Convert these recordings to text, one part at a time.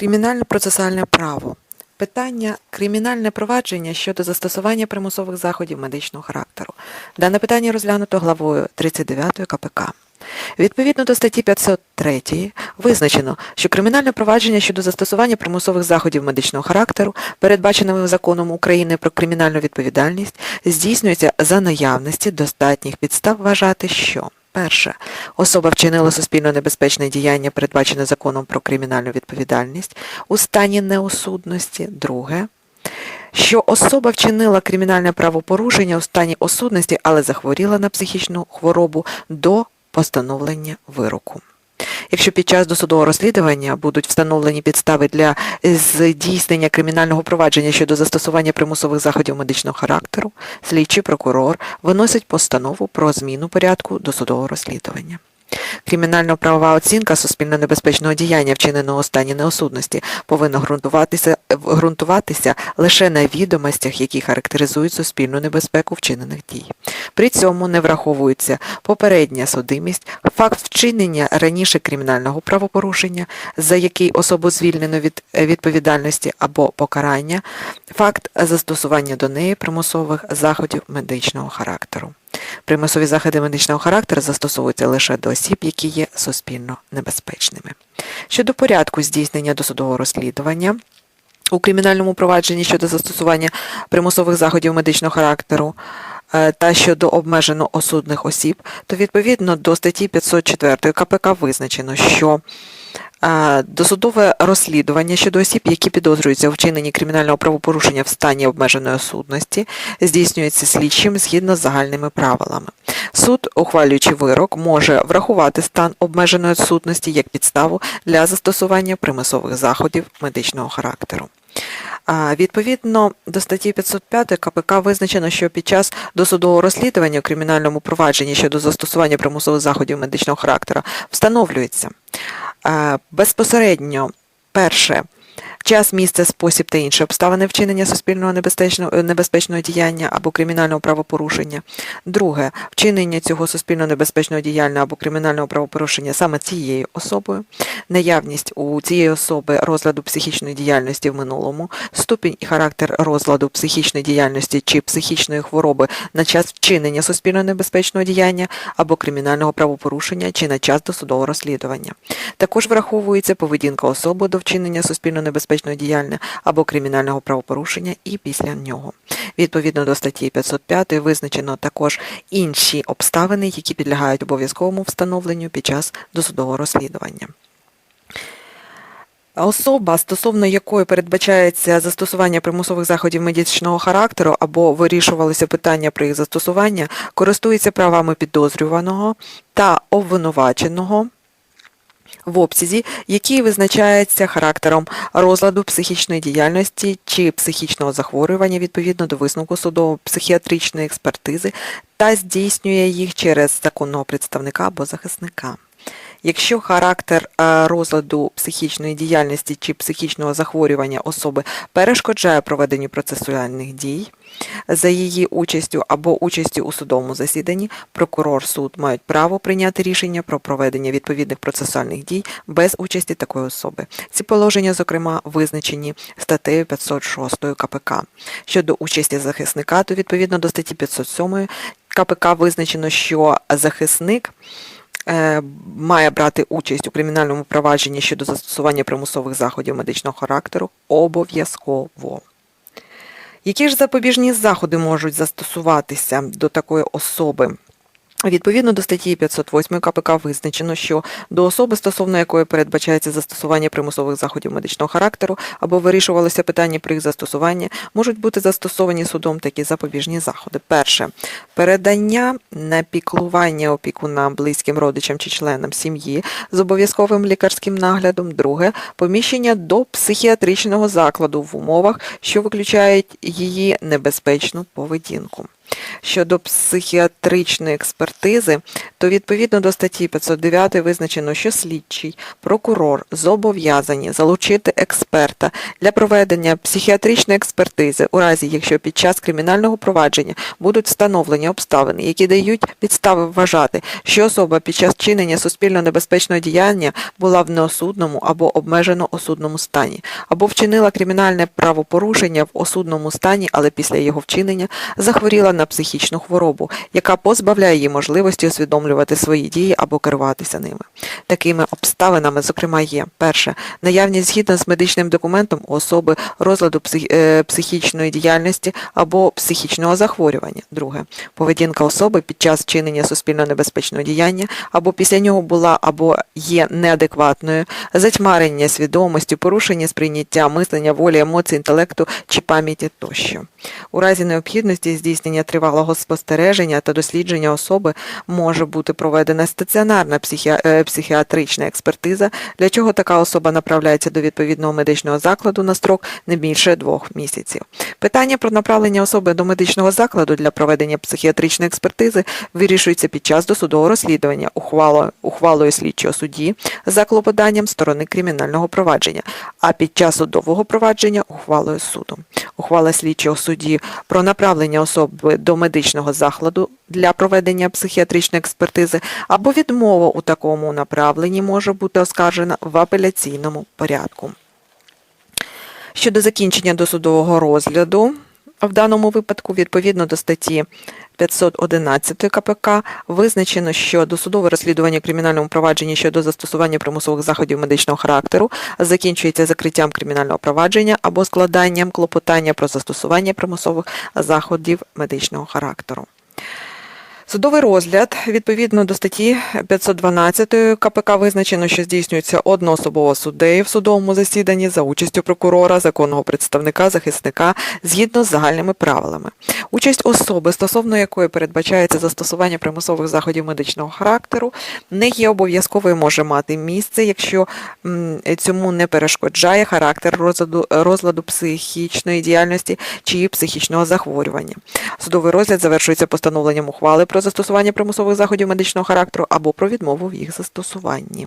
Кримінально-процесуальне право. Питання кримінальне провадження щодо застосування примусових заходів медичного характеру. Дане питання розглянуто главою 39 КПК. Відповідно до статті 503 визначено, що кримінальне провадження щодо застосування примусових заходів медичного характеру, передбаченими законом України про кримінальну відповідальність, здійснюється за наявності достатніх підстав вважати, що Перше. Особа вчинила суспільно небезпечне діяння, передбачене законом про кримінальну відповідальність у стані неосудності. Друге. Що особа вчинила кримінальне правопорушення у стані осудності, але захворіла на психічну хворобу до постановлення вироку. Якщо під час досудового розслідування будуть встановлені підстави для здійснення кримінального провадження щодо застосування примусових заходів медичного характеру, слідчий прокурор виносить постанову про зміну порядку досудового розслідування. Кримінально-правова оцінка суспільно небезпечного діяння, вчиненого у стані неосудності, повинна ґрунтуватися, ґрунтуватися лише на відомостях, які характеризують суспільну небезпеку вчинених дій. При цьому не враховується попередня судимість, факт вчинення раніше кримінального правопорушення, за який особу звільнено від е, відповідальності або покарання, факт застосування до неї примусових заходів медичного характеру. Примусові заходи медичного характеру застосовуються лише до осіб, які є суспільно небезпечними. Щодо порядку здійснення досудового розслідування, у кримінальному провадженні щодо застосування примусових заходів медичного характеру е, та щодо обмежено осудних осіб, то відповідно до статті 504 КПК визначено, що досудове розслідування щодо осіб, які підозрюються у вчиненні кримінального правопорушення в стані обмеженої осудності, здійснюється слідчим згідно з загальними правилами. Суд, ухвалюючи вирок, може врахувати стан обмеженої відсутності як підставу для застосування примусових заходів медичного характеру. Відповідно до статті 505 КПК визначено, що під час досудового розслідування у кримінальному провадженні щодо застосування примусових заходів медичного характеру встановлюється безпосередньо перше. Час, місце, спосіб та інші обставини вчинення суспільного небезпечного, небезпечного діяння або кримінального правопорушення. Друге, вчинення цього суспільно небезпечного діяння або кримінального правопорушення саме цією особою, наявність у цієї особи розладу психічної діяльності в минулому, ступінь і характер розладу психічної діяльності чи психічної хвороби на час вчинення суспільно небезпечного діяння або кримінального правопорушення чи на час досудового розслідування. Також враховується поведінка особи до вчинення суспільно небезпечного діяння або кримінального правопорушення і після нього. Відповідно до статті 505 визначено також інші обставини, які підлягають обов'язковому встановленню під час досудового розслідування. Особа, стосовно якої передбачається застосування примусових заходів медичного характеру або вирішувалося питання про їх застосування, користується правами підозрюваного та обвинуваченого в обсязі, який визначається характером розладу психічної діяльності чи психічного захворювання відповідно до висновку судово-психіатричної експертизи та здійснює їх через законного представника або захисника. Якщо характер е, розладу психічної діяльності чи психічного захворювання особи перешкоджає проведенню процесуальних дій за її участю або участю у судовому засіданні, прокурор суд мають право прийняти рішення про проведення відповідних процесуальних дій без участі такої особи. Ці положення, зокрема, визначені статтею 506 КПК. Щодо участі захисника, то відповідно до статті 507 КПК визначено, що захисник має брати участь у кримінальному провадженні щодо застосування примусових заходів медичного характеру обов'язково. Які ж запобіжні заходи можуть застосуватися до такої особи? Відповідно до статті 508 КПК визначено, що до особи, стосовно якої передбачається застосування примусових заходів медичного характеру або вирішувалося питання про їх застосування, можуть бути застосовані судом такі запобіжні заходи. Перше передання на піклування опікунам, близьким родичам чи членам сім'ї з обов'язковим лікарським наглядом. Друге поміщення до психіатричного закладу в умовах, що виключають її небезпечну поведінку. Щодо психіатричної експертизи, то відповідно до статті 509 визначено, що слідчий, прокурор зобов'язані залучити експерта для проведення психіатричної експертизи у разі, якщо під час кримінального провадження будуть встановлені обставини, які дають підстави вважати, що особа під час вчинення суспільно небезпечного діяння була в неосудному або обмежено осудному стані, або вчинила кримінальне правопорушення в осудному стані, але після його вчинення захворіла на психічну хворобу, яка позбавляє її можливості усвідомлювати свої дії або керуватися ними. Такими обставинами, зокрема, є перше наявність згідно з медичним документом у особи розладу е, психічної діяльності або психічного захворювання. Друге поведінка особи під час вчинення суспільно небезпечного діяння або після нього була або є неадекватною, затьмарення свідомості, порушення сприйняття, мислення, волі, емоцій, інтелекту чи пам'яті тощо. У разі необхідності здійснення тривалого спостереження та дослідження особи може бути проведена стаціонарна е, психіатрична експертиза, для чого така особа направляється до відповідного медичного закладу на строк не більше двох місяців. Питання про направлення особи до медичного закладу для проведення психіатричної експертизи вирішується під час досудового розслідування ухвалою, ухвалою слідчого судді за клопотанням сторони кримінального провадження, а під час судового провадження ухвалою суду. Ухвала слідчого судді про направлення особи до медичного закладу для проведення психіатричної експертизи або відмова у такому направленні може бути оскаржена в апеляційному порядку. Щодо закінчення досудового розгляду, в даному випадку, відповідно до статті 511 КПК, визначено, що досудове розслідування кримінальному провадженні щодо застосування примусових заходів медичного характеру закінчується закриттям кримінального провадження або складанням клопотання про застосування примусових заходів медичного характеру. Судовий розгляд відповідно до статті 512 КПК визначено, що здійснюється одноособово суддею в судовому засіданні за участю прокурора, законного представника, захисника згідно з загальними правилами. Участь особи, стосовно якої передбачається застосування примусових заходів медичного характеру, не є обов'язковою, може мати місце, якщо цьому не перешкоджає характер розладу, розладу психічної діяльності чи психічного захворювання. Судовий розгляд завершується постановленням ухвали про застосування примусових заходів медичного характеру або про відмову в їх застосуванні.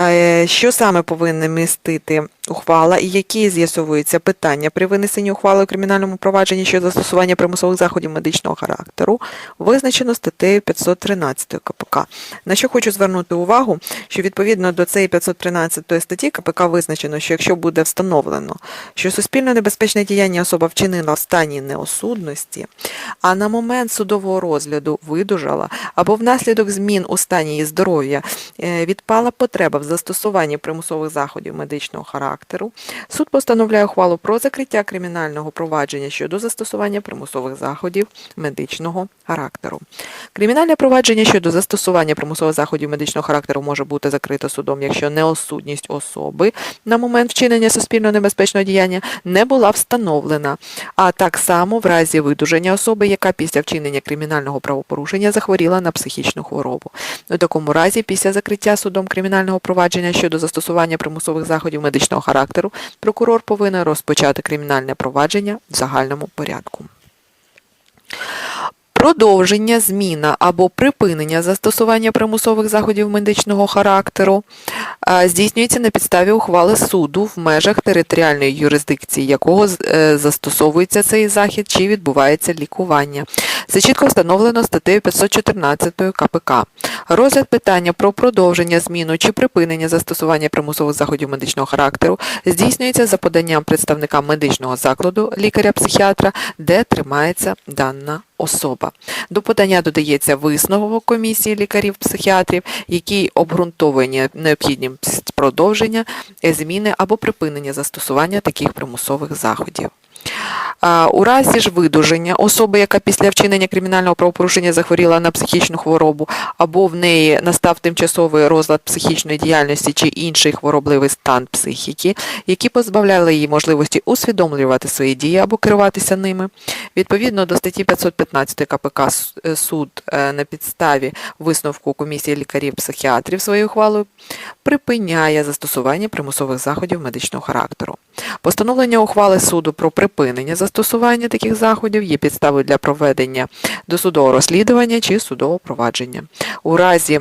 Е, Що саме повинна містити ухвала і які з'ясовуються питання при винесенні ухвали у кримінальному провадженні щодо застосування примусових заходів медичного характеру, визначено статтею 513 КПК. На що хочу звернути увагу, що відповідно до цієї 513 статті КПК визначено, що якщо буде встановлено, що суспільно небезпечне діяння особа вчинила в стані неосудності, а на момент судового розгляду видужала або внаслідок змін у стані її здоров'я е, відпала потреба в застосуванні примусових заходів медичного характеру, суд постановляє ухвалу про закриття кримінального провадження щодо застосування примусових заходів медичного характеру. Кримінальне провадження щодо застосування примусових заходів медичного характеру може бути закрито судом, якщо неосудність особи на момент вчинення суспільно небезпечного діяння не була встановлена, а так само в разі видуження особи, яка після вчинення кримінального правопорушення захворіла на психічну хворобу. У такому разі, після закриття судом кримінального провадження щодо застосування примусових заходів медичного характеру, прокурор повинен розпочати кримінальне провадження в загальному порядку. Продовження, зміна або припинення застосування примусових заходів медичного характеру здійснюється на підставі ухвали суду в межах територіальної юрисдикції, якого е, застосовується цей захід чи відбувається лікування. Це чітко встановлено статтею 514 КПК. Розгляд питання про продовження, зміну чи припинення застосування примусових заходів медичного характеру здійснюється за поданням представника медичного закладу, лікаря-психіатра, де тримається дана особа. До подання додається висновок комісії лікарів-психіатрів, який обґрунтовує не- необхідність продовження, е, зміни або припинення застосування таких примусових заходів. У разі ж видуження особи, яка після вчинення кримінального правопорушення захворіла на психічну хворобу, або в неї настав тимчасовий розлад психічної діяльності чи інший хворобливий стан психіки, які позбавляли її можливості усвідомлювати свої дії або керуватися ними. Відповідно до статті 515 КПК е, суд е, на підставі висновку комісії лікарів-психіатрів своєю ухвалою припиняє застосування примусових заходів медичного характеру. Постановлення ухвали суду про припинення припинення застосування таких заходів є підставою для проведення досудового розслідування чи судового провадження. У разі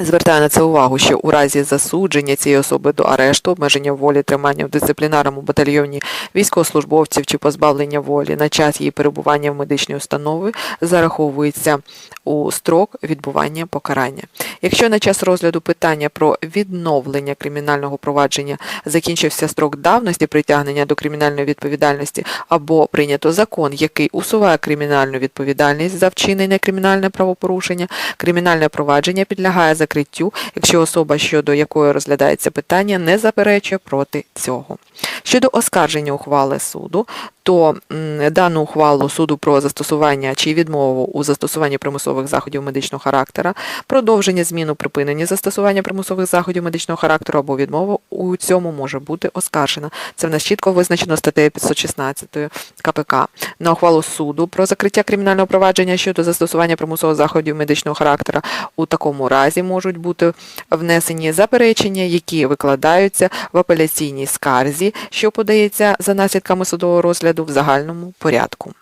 Звертаю на це увагу, що у разі засудження цієї особи до арешту, обмеження волі, тримання в дисциплінарному батальйоні військовослужбовців чи позбавлення волі на час її перебування в медичній установі зараховується у строк відбування покарання. Якщо на час розгляду питання про відновлення кримінального провадження закінчився строк давності притягнення до кримінальної відповідальності або прийнято закон, який усуває кримінальну відповідальність за вчинене кримінальне правопорушення, кримінальне провадження підлягає закриттю, якщо особа, щодо якої розглядається питання, не заперечує проти цього. Щодо оскарження ухвали суду, то дану ухвалу суду про застосування чи відмову у застосуванні примусових заходів медичного характера, продовження зміну припинення застосування примусових заходів медичного характеру або відмова у цьому може бути оскаржена. Це в нас чітко визначено статтею 516 КПК. На ухвалу суду про закриття кримінального провадження щодо застосування примусових заходів медичного характера у такому разі можуть бути внесені заперечення, які викладаються в апеляційній скарзі, що подається за наслідками судового розгляду в загальному порядку.